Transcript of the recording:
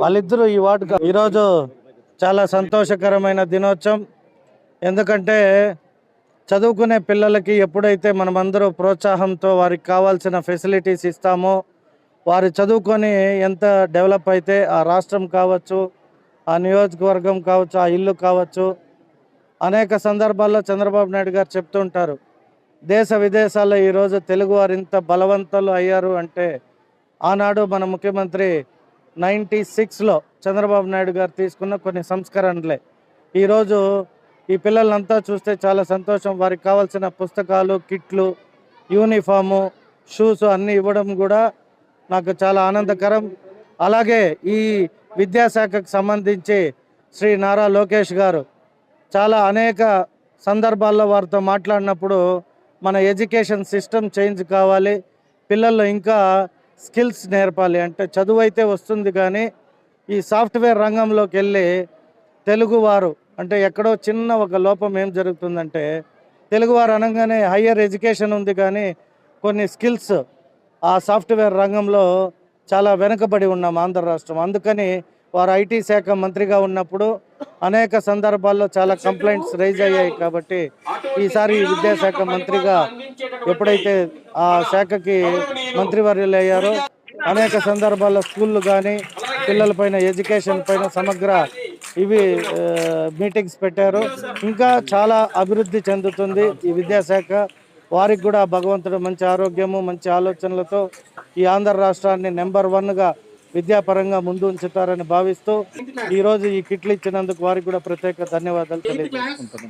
వాళ్ళిద్దరూ ఈ వార్డు ఈరోజు చాలా సంతోషకరమైన దినోత్సవం. ఎందుకంటే చదువుకునే పిల్లలకి ఎప్పుడైతే మనమందరూ ప్రోత్సాహంతో వారికి కావాల్సిన ఫెసిలిటీస్ ఇస్తామో వారు చదువుకొని ఎంత డెవలప్ అయితే ఆ రాష్ట్రం కావచ్చు ఆ నియోజకవర్గం కావచ్చు ఆ ఇల్లు కావచ్చు అనేక సందర్భాల్లో చంద్రబాబు నాయుడు గారు చెప్తుంటారు దేశ విదేశాల్లో ఈరోజు తెలుగు వారు ఇంత బలవంతులు అయ్యారు అంటే ఆనాడు మన ముఖ్యమంత్రి నైంటీ సిక్స్లో చంద్రబాబు నాయుడు గారు తీసుకున్న కొన్ని సంస్కరణలే. ఈరోజు ఈ పిల్లలంతా చూస్తే చాలా సంతోషం. వారికి కావాల్సిన పుస్తకాలు కిట్లు యూనిఫాము షూస్ అన్నీ ఇవ్వడం కూడా నాకు చాలా ఆనందకరం. అలాగే ఈ విద్యాశాఖకు సంబంధించి శ్రీ నారా లోకేష్ గారు చాలా అనేక సందర్భాల్లో వారితో మాట్లాడినప్పుడు మన ఎడ్యుకేషన్ సిస్టమ్ చేంజ్ కావాలి. పిల్లలు ఇంకా స్కిల్స్ నేర్పాలి అంటే చదువు అయితే వస్తుంది కానీ ఈ సాఫ్ట్వేర్ రంగంలోకి వెళ్ళి తెలుగువారు అంటే ఎక్కడో చిన్న ఒక లోపం ఏం జరుగుతుందంటే తెలుగువారు అనగానే హయ్యర్ ఎడ్యుకేషన్ ఉంది కానీ కొన్ని స్కిల్స్ ఆ సాఫ్ట్వేర్ రంగంలో చాలా వెనుకబడి ఉన్నాం ఆంధ్ర రాష్ట్రం. అందుకని వారు ఐటీ శాఖ మంత్రిగా ఉన్నప్పుడు అనేక సందర్భాల్లో చాలా కంప్లైంట్స్ రైజ్ అయ్యాయి కాబట్టి ఈసారి విద్యాశాఖ మంత్రిగా ఎప్పుడైతే ఆ శాఖకి మంత్రివర్యులు అయ్యారో అనేక సందర్భాల్లో స్కూళ్ళు కానీ పిల్లల పైన ఎడ్యుకేషన్ పైన సమగ్ర ఇవి మీటింగ్స్ పెట్టారు. ఇంకా చాలా అభివృద్ధి చెందుతుంది ఈ విద్యాశాఖ. వారికి కూడా భగవంతుడు మంచి ఆరోగ్యము మంచి ఆలోచనలతో ఈ ఆంధ్ర రాష్ట్రాన్ని నెంబర్ వన్గా విద్యాపరంగా ముందు ఉంచుతారని భావిస్తూ ఈరోజు ఈ కిట్లు ఇచ్చినందుకు వారికి కూడా ప్రత్యేక ధన్యవాదాలు తెలియజేసుకుంటున్నాను